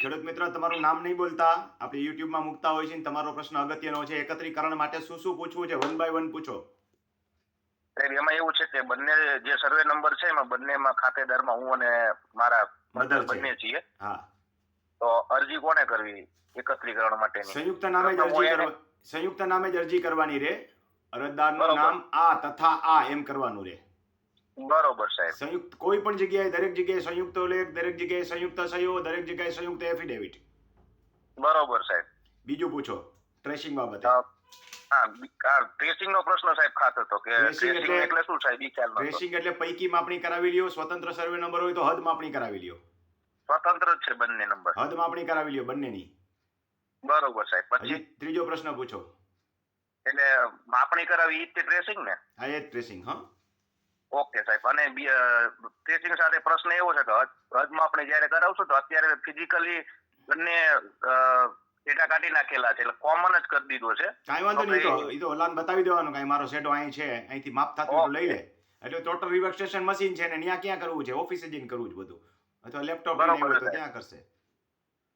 ખેડૂત મિત્ર તમારું નામ નહીં બોલતા. આપણે યુટ્યુબમાં મૂકતા હોય છે તમારો પ્રશ્ન અગત્યનો છે. એકત્રીકરણ માટે શું શું પૂછવું છે? વન બાય વન પૂછો. સાહેબ એમાં એવું છે કે બંને જે સર્વે નંબર છે એમાં બંનેમાં ખાતેદારમાં હું અને મારા બંને છીએ. હા. તો અરજી કોને કરવી એકત્રીકરણ માટે સંયુક્ત નામે જ અરજી કરવા સંયુક્ત નામે જ અરજી કરવાની રે. અરજદારનું. નામ આ તથા આ એમ કરવાનું રે. બરોબર સાહેબ. સંયુક્ત કોઈ પણ જગ્યાએ દરેક જગ્યાએ સંયુક્ત લેખ દરેક જગ્યાએ સંયુક્ત સહીઓ દરેક જગ્યાએ સંયુક્ત એફિડેવિટ બરોબર સાહેબ. બીજું પૂછો ટ્રેસિંગ બાબતે. હા ટ્રેસિંગ નો પ્રશ્ન સાહેબ ખાસ હતો કે ટ્રેસિંગ એટલે- શું સાહેબ ખ્યાલ ટ્રેસિંગ એટલે પૈકી માપણી કરાવી લ્યો સ્વતંત્ર સર્વે નંબર હોય તો હદ માપણી કરાવી લ્યો. સ્વતંત્ર છે બંને નંબર હદ માપણી કરાવી લ્યો બંનેની. બરોબર સાહેબ. પછી? ત્રીજો પ્રશ્ન પૂછો. એટલે માપણી કરાવી ઈ તે ટ્રેસિંગ ને? હા એ ટ્રેસિંગ હા. ઓકે સાહેબ. અને ટેસ્ટિંગ સાથે પ્રશ્ન એવો છે કે હદમાં આપણે જ્યારે કરાવશું તો અત્યારે ફિઝિકલી બંને ડેટા કાઢી નાખેલા છે. એટલે કોમન જ કરી દીધો છે. કાંઈ વાંધો નહીં તો એ તો ઓલાન બતાવી દેવાનું કાંઈ મારો સેટો અહીં છે અહીંથી માપ થતું લઈ લે. એટલે ટોટલ રિવર્સેશન મશીન છે ને ત્યાં ક્યાં કરવું છે? ઓફિસે જઈને કરવું છે બધું. અથવા લેપટોપ આવ્યો તો. ત્યાં કરશે.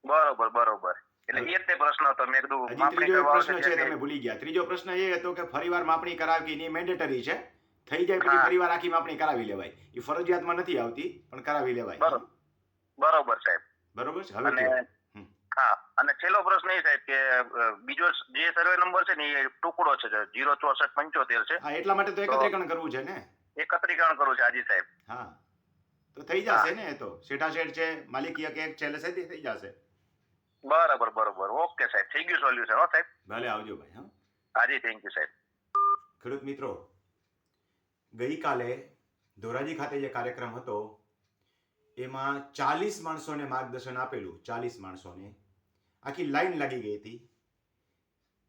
બરોબર બરોબર. એટલે એ તે પ્રશ્ન હતો. મેં કીધું માપણી ત્રીજો પ્રશ્ન છે તમે ભૂલી ગયા. ત્રીજો પ્રશ્ન એ હતો કે ફરીવાર માપણી કરાવી ની મેન્ડેટરી છે. થઈ જાય પછી ફરીવાર આખી માપણી કરાવી લેવાય. એ ફરજિયાતમાં નથી આવતી પણ કરાવી લેવાય. બરોબર. સાહેબ. બરોબર છે? હવે. હા અને છેલ્લો પ્રશ્ન એ સાહેબ કે બીજો જે સર્વે નંબર છે ને એ ટુકડો છે જીરો ચોસઠ પંચોતેર છે. હા એટલા માટે તો એકત્રીકરણ કરવું છે ને? એકત્રીકરણ કરવું છે હાજી સાહેબ. હા. તો થઈ જશે ને એ તો. શેઠા શેઠ છે માલિકીય એક એક છે એટલે સાહેબ થઈ જશે. બરાબર બરોબર. ઓકે સાહેબ. થઈ ગયું સોલ્યુશન હો સાહેબ. ભલે આવજો ભાઈ હા. હાજી થેન્ક યુ સાહેબ. ખેડૂત મિત્રો ગઈકાલે ધોરાજી ખાતે જે કાર્યક્રમ હતો, એમાં ચાલીસ માણસોને માર્ગદર્શન આપેલું, ચાલીસ માણસોને. આખી લાઈન લાગી ગઈ હતી.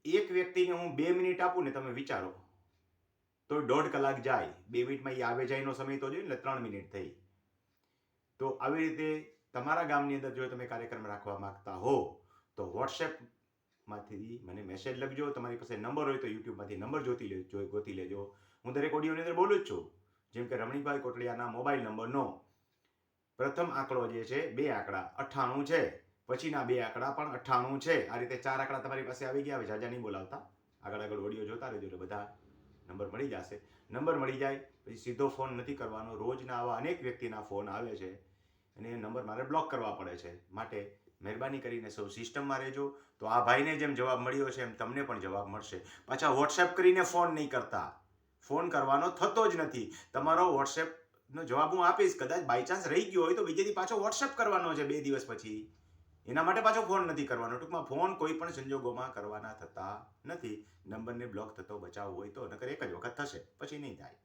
એક વ્યક્તિને હું બે મિનિટ આપું ને તમે વિચારો. તો દોઢ કલાક જાય, બે મિનિટમાં એ આવે જાયનો સમય તો જોઈએ એટલે ત્રણ મિનિટ થઈ. તો આવી રીતે તમારા ગામની અંદર જો તમે કાર્યક્રમ રાખવા માંગતા હો, તો વોટ્સએપમાંથી મને મેસેજ લખજો. તમારી પાસે નંબર હોય તો યુટ્યુબમાંથી નંબર જોતી લેજો ગોતી લેજો. હું દરેક ઓડિયોની અંદર બોલું જ છું. જેમ કે રમણીભાઈ કોટડિયાના મોબાઈલ નંબરનો પ્રથમ આંકડો જે છે, બે આંકડા, અઠ્ઠાણું છે. પછીના બે આંકડા પણ અઠ્ઠાણું છે. આ રીતે ચાર આંકડા તમારી પાસે આવી ગયા હવે જાજા નહીં બોલાવતા. આગળ આગળ ઓડિયો જોતા રહેજો, એટલે બધા નંબર મળી જશે. નંબર મળી જાય, પછી સીધો ફોન નથી કરવાનો. રોજના આવા અનેક વ્યક્તિના ફોન આવે છે. અને એ નંબર મારે બ્લોક કરવા પડે છે. માટે મહેરબાની કરીને સૌ સિસ્ટમમાં રહેજો. તો આ ભાઈને જેમ જવાબ મળ્યો છે એમ તમને પણ જવાબ મળશે. પાછા વોટ્સએપ કરીને ફોન નહીં કરતા. ફોન કરવાનો થતો જ નથી. તમારો વોટ્સએપનો જવાબ હું આપીશ. કદાચ બાય ચાન્સ રહી ગયો હોય તો બીજેથી પાછો વોટ્સએપ કરવાનો છે બે દિવસ પછી. એના માટે પાછો ફોન નથી કરવાનો. ટૂંકમાં ફોન કોઈ પણ સંજોગોમાં કરવાના થતા નથી. નંબરને બ્લોક થતો બચાવવો હોય તો નકર એક જ વખત થશે. પછી નહીં થાય.